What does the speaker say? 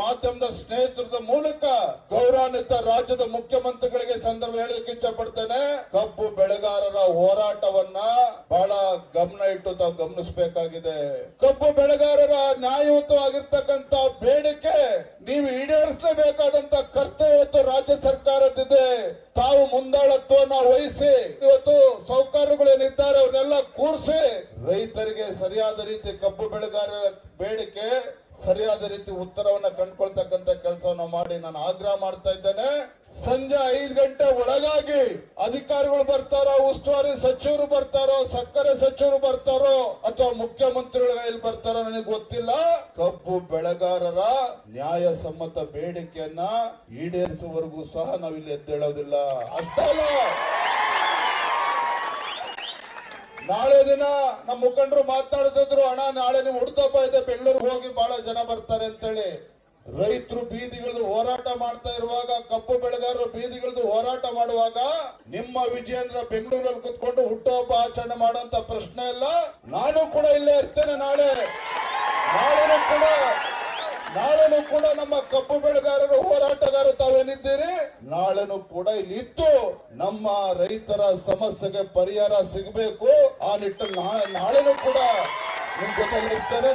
ಮಾಧ್ಯಮದ ಸ್ನೇಹಿತರದ ಮೂಲಕ ಗೌರವಾನ್ವಿತ ರಾಜ್ಯದ ಮುಖ್ಯಮಂತ್ರಿಗಳಿಗೆ ಸಂದರ್ಭ ಹೇಳಲಿಕ್ಕೆ ಇಚ್ಛಪಡ್ತೇನೆ. ಕಬ್ಬು ಬೆಳೆಗಾರರ ಹೋರಾಟವನ್ನ ಬಹಳ ಗಮನ ಇಟ್ಟು ತಾವು ಗಮನಿಸಬೇಕಾಗಿದೆ. ಕಬ್ಬು ಬೆಳೆಗಾರರ ನ್ಯಾಯಯುತವಾಗಿರ್ತಕ್ಕಂತ ಬೇಡಿಕೆ ನೀವು ಈಡೇರಿಸಲೇಬೇಕಾದಂತ ಕರ್ತವ್ಯ ಇವತ್ತು ರಾಜ್ಯ ಸರ್ಕಾರದಿದೆ ತಾವು ಮುಂದಾಳತ್ವನ ವಹಿಸಿ, ಇವತ್ತು ಸೌಕರ್ಯಗಳೇನಿದ್ದಾರೆ ಅವ್ರನ್ನೆಲ್ಲ ಕೂರಿಸಿ ರೈತರಿಗೆ ಸರಿಯಾದ ರೀತಿ ಕಬ್ಬು ಬೆಳೆಗಾರರ ಸರಿಯಾದ ರೀತಿ ಉತ್ತರವನ್ನ ಕಂಡುಕೊಳ್ತಕ್ಕಂತ ಕೆಲಸವನ್ನು ಮಾಡಿ ನಾನು ಆಗ್ರಹ ಮಾಡ್ತಾ ಇದ್ದೇನೆ. ಸಂಜೆ ಐದು ಗಂಟೆ ಒಳಗಾಗಿ ಅಧಿಕಾರಿಗಳು ಬರ್ತಾರೋ, ಉಸ್ತುವಾರಿ ಸಚಿವರು ಬರ್ತಾರೋ, ಸಕ್ಕರೆ ಸಚಿವರು ಬರ್ತಾರೋ ಅಥವಾ ಮುಖ್ಯಮಂತ್ರಿಗಳು ಎಲ್ಲಿ ಬರ್ತಾರೋ ನನಗೆ ಗೊತ್ತಿಲ್ಲ. ಕಬ್ಬು ಬೆಳೆಗಾರರ ನ್ಯಾಯಸಮ್ಮತ ಬೇಡಿಕೆಯನ್ನ ಈಡೇರಿಸುವವರೆಗೂ ಸಹ ನಾವಿಲ್ಲಿ ಎದ್ದೇಳೋದಿಲ್ಲ. ಅಷ್ಟೇ ನಾಳೆ ದಿನ ನಮ್ಮ ಮುಖಂಡರು ಮಾತನಾಡ್ತಿದ್ರು ಅಣ್ಣ, ನಾಳೆ ನೀವು ಹುಡ್ತಪ್ಪ ಇದೆ, ಬೆಂಗಳೂರಿಗೆ ಹೋಗಿ ಬಹಳ ಜನ ಬರ್ತಾರೆ ಅಂತೇಳಿ. ರೈತರು ಬೀದಿಗಳದು ಹೋರಾಟ ಮಾಡ್ತಾ ಇರುವಾಗ, ಕಬ್ಬು ಬೆಳೆಗಾರರು ಬೀದಿಗಳದು ಹೋರಾಟ ಮಾಡುವಾಗ, ನಿಮ್ಮ ವಿಜಯೇಂದ್ರ ಬೆಂಗಳೂರಲ್ಲಿ ಕುತ್ಕೊಂಡು ಹುಟ್ಟುಹಬ್ಬ ಆಚರಣೆ ಮಾಡುವಂತ ಪ್ರಶ್ನೆ ಇಲ್ಲ ನಾನು ಕೂಡ ಇಲ್ಲೇ ಇರ್ತೇನೆ ನಾಳೆ. ನಾಳೆನೂ ಕೂಡ ನಾಳೆನೂ ಕೂಡ ನಮ್ಮ ಕಬ್ಬು ಬೆಳೆಗಾರರು, ಹೋರಾಟಗಾರರು ತಾವೇನಿದ್ದೀರಿ? ನಾಳೆನೂ ಕೂಡ ಇಲ್ಲಿ ಇತ್ತು ನಮ್ಮ ರೈತರ ಸಮಸ್ಯೆಗೆ ಪರಿಹಾರ ಸಿಗಬೇಕು. ಆ ನಿಟ್ಟಲ್ಲಿ ನಾ- ನಾಳೆನೂ ಕೂಡ ನಿಮ್ ಜೊತೆ ಇರ್ತೇನೆ